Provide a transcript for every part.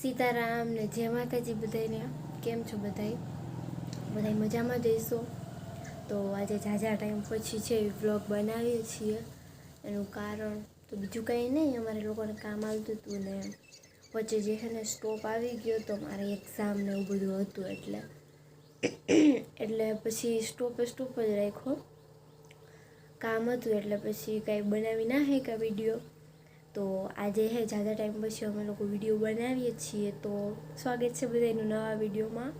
સીતારામ ને જય માતાજી બધાને કેમ છો બધાય? બધાય મજામાં જઈશો તો આજે ઝાઝા ટાઈમ પછી છે વ્લોગ બનાવીએ છીએ. એનું કારણ તો બીજું કાંઈ નહીં, અમારે લોકોને કામ આવતું હતું ને વચ્ચે જે છે ને સ્ટોપ આવી ગયો તો મારે એક્ઝામ ને એવું બધું હતું એટલે. એટલે પછી સ્ટોપે સ્ટોપ જ રાખ્યો. કામ હતું એટલે પછી કાંઈ બનાવી ના હે કાં વીડિયો તો આજે હે ઝાઝા ટાઈમ પછી અમે લોકો વીડિયો બનાવીએ છીએ, તો સ્વાગત છે બધાનું નવા વિડીયોમાં.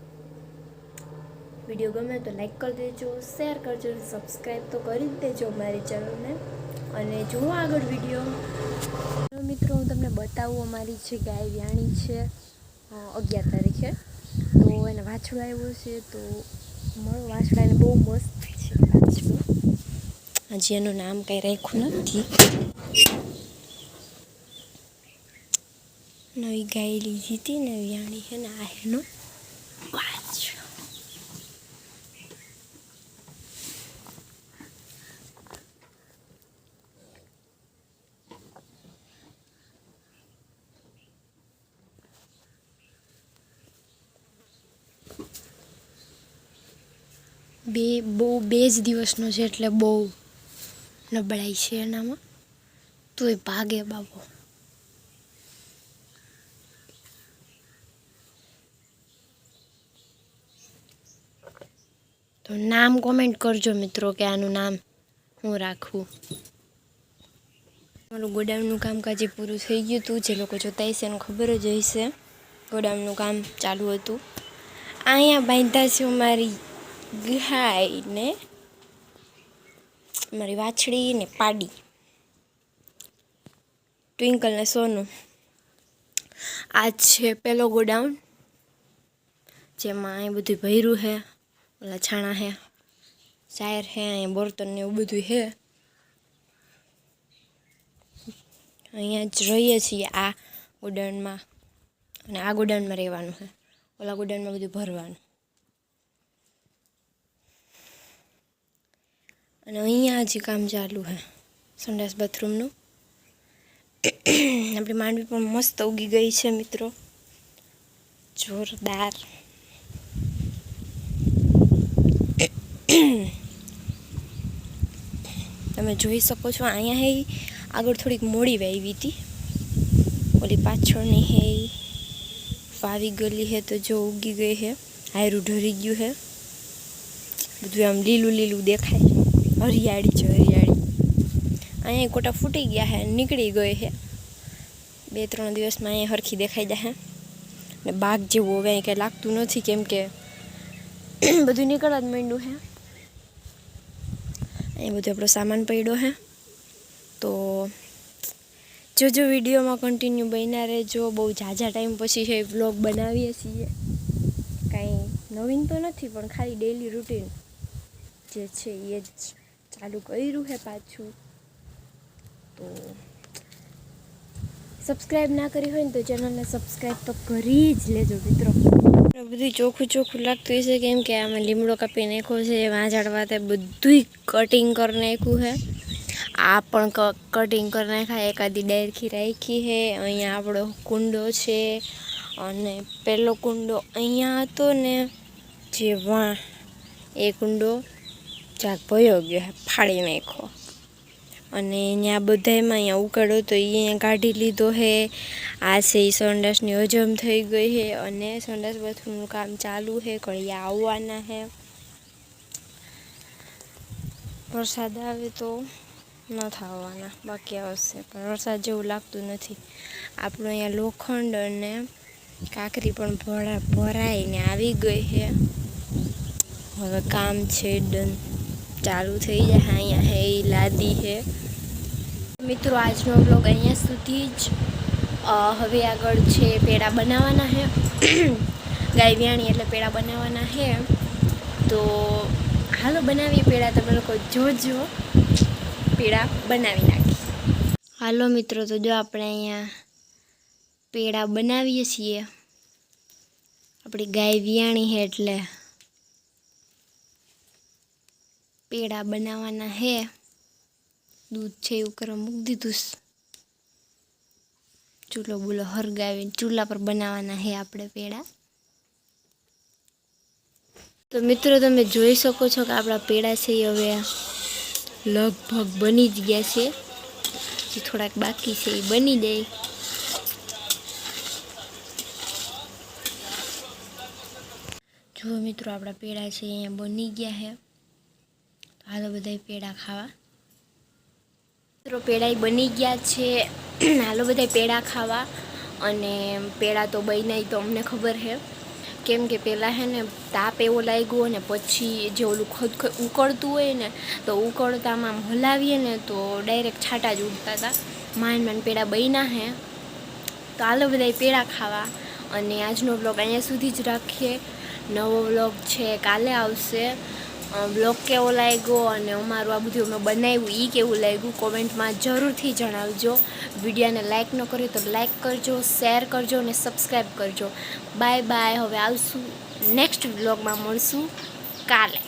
વીડિયો ગમે તો લાઈક કરી દેજો શેર કરજો અને સબસ્ક્રાઈબ તો કરી જ દેજો મારી ચેનલને અને જુઓ આગળ વીડિયો. મિત્રો, હું તમને બતાવું અમારી છે ગાય વ્યાણી છે અગિયાર તારીખે. તો એને વાછડો આવ્યો છે, તો મળો વાછડાને બહુ મસ્ત છે, વાછડો. હજી એનું નામ કંઈ રાખ્યું નથી. નવી ગાય લીધી હતી ને વ્યાણી છે ને આ એનો બે, બહુ બે જ દિવસનો છે એટલે બહુ નબળાઈ છે એનામાં. તોય ભાગે બાબો. નામ કોમેન્ટ કરજો મિત્રો કે આનું નામ હું રાખવું મારું ગોડાઉનનું કામકાજ પૂરું થઈ ગયું હતું. જે લોકો જોતા હશે એને ખબર જ હશે. ગોડાઉનનું કામ ચાલુ હતું. અહીંયા બાંધતા છે મારી ગાયને મારી વાછડી ને પાડી. ટ્વિંકલ ને સોનું. આ છે પેલો ગોડાઉન. જેમાં અહીં બધું ભર્યું છે. ઓલા છાણા હે, શાયર હે, અહીંયા બર્તન ને એવું બધું છે અહીંયા જ રહીએ છીએ આ ગોડાઉનમાં. અને આ ગોડાઉનમાં રહેવાનું છે ઓલા ગોડાઉનમાં બધું ભરવાનું. અને અહીંયા હજી કામ ચાલુ છે સંડાસ બાથરૂમનું. આપણી માંડવી પણ મસ્ત ઉગી ગઈ છે મિત્રો. જોરદાર. તમે જોઈ શકો છો, અહીંયા હે, આગળ થોડીક મોડી વાવી હતી ઓલી પાછળની હે, વાવી ગયેલી હે તો જો ઉગી ગઈ હે, હાયરું ઢરી ગયું હે. બધું આમ લીલું લીલું દેખાય. હરિયાળી છે, હરિયાળી. અહીંયા કોટા ફૂટી ગયા હે, નીકળી ગઈ હે. બે ત્રણ દિવસમાં અહીંયા હરખી દેખાઈ જાય ને બાગ જેવું હવે કંઈ લાગતું નથી, કેમ કે બધું નીકળવા જ માંડ્યું હે. અહીં બધો આપણો સામાન પડ્યો હે. તો જોજો વિડીયોમાં કન્ટિન્યુ બન્યા રહેજો. બહુ ઝાઝા ટાઈમ પછી છે વ્લોગ બનાવીએ છીએ. કાંઈ નવીન તો નથી, પણ ખાલી ડેલી રૂટીન જે છે, એ જ ચાલુ કર્યું છે પાછું. તો સબસ્ક્રાઈબ ના કરી હોય ને તો ચેનલને સબસ્ક્રાઈબ તો કરી જ લેજો મિત્રો. બધું ચોખ્ખું ચોખ્ખું લાગતું હશે કેમ કે આમાં લીમડો કાપી નાખ્યો છે વાંઝાડવા તે બધુંય કટિંગ કરી નાખ્યું છે. આ પણ કટિંગ કરી નાખ્યા, એકાદી ડાયરખી રાખી છે, અહીંયા આપણો કુંડો છે અને પહેલો કુંડો અહીંયા હતો ને જે વાં, એ કુંડો જાગ ભયો ગયો ફાડી નાખ્યો. અને ત્યાં બધામાં અહીંયા ઉકાળો તો એ અહીંયા કાઢી લીધો છે આ છે એ સંડાસની હજમ થઈ ગઈ છે અને સંડાસ બાથરૂમનું કામ ચાલુ છે કળિયા આવવાના છે વરસાદ આવે તો ન થવાના, બાકી આવશે, પણ વરસાદ જેવું લાગતું નથી. આપણું અહીંયા લોખંડ અને કાકરી પણ ભરા, ભરાઈને આવી ગઈ છે હવે કામ છે, ડન. ચાલુ થઈ જાય અહીંયા હે ઈ હે. મિત્રો, આજનો બ્લોગ અહીંયા સુધી જ. હવે આગળ છે પેડા બનાવવાના હે. ગાય વ્યાણી એટલે પેડા બનાવવાના હે. તો હાલો બનાવીએ પેડા. તમે લોકો જોજો. પેડા બનાવી નાખી હાલો મિત્રો, તો જો આપણે અહીંયા પેડા બનાવીએ છીએ. આપણી ગાય વિયાણી છે એટલે. પેડા બનાવવાના હે. દૂધ છે એવું કરવા મૂકી દીધું ચૂલો બુલો હરગાવીને ચૂલા પર બનાવવાના છે આપણે પેડા. તો મિત્રો તમે જોઈ શકો છો કે આપણા પેડા છે એ હવે લગભગ બની જ ગયા છે. જે થોડાક બાકી છે એ બની જાય જુઓ મિત્રો આપણા પેડા છે અહીંયા બની ગયા છે હાલો બધા પેડા ખાવા. મિત્રો પેડા બની ગયા છે. હાલો બધા પેડા ખાવા. અને પેડા તો બન્યા તો અમને ખબર છે કેમ કે પહેલાં હે ને તાપ એવો લાગ્યો ને પછી જે ઓલું ખદ ઉકળતું હોય ને, તો ઉકળતામાં આમ હલાવીએ ને તો ડાયરેક્ટ છાંટા જ ઉડતા હતા માંડ માંડ પેડા બન્યા હે. તો હાલો બધા પેડા ખાવા. અને આજનો બ્લોગ અહીંયા સુધી જ રાખીએ. નવો બ્લોગ છે કાલે આવશે. બ્લોગ કેવો લાગ્યો અને અમારું આ બધું અમે બનાવ્યું એ કેવું લાગ્યું? કોમેન્ટમાં જરૂરથી જણાવજો. વિડીયોને લાઇક ન કર્યો તો લાઇક કરજો, શેર કરજો અને સબસ્ક્રાઈબ કરજો. બાય બાય, હવે આવશું નેક્સ્ટ બ્લોગમાં મળશું. કાલે.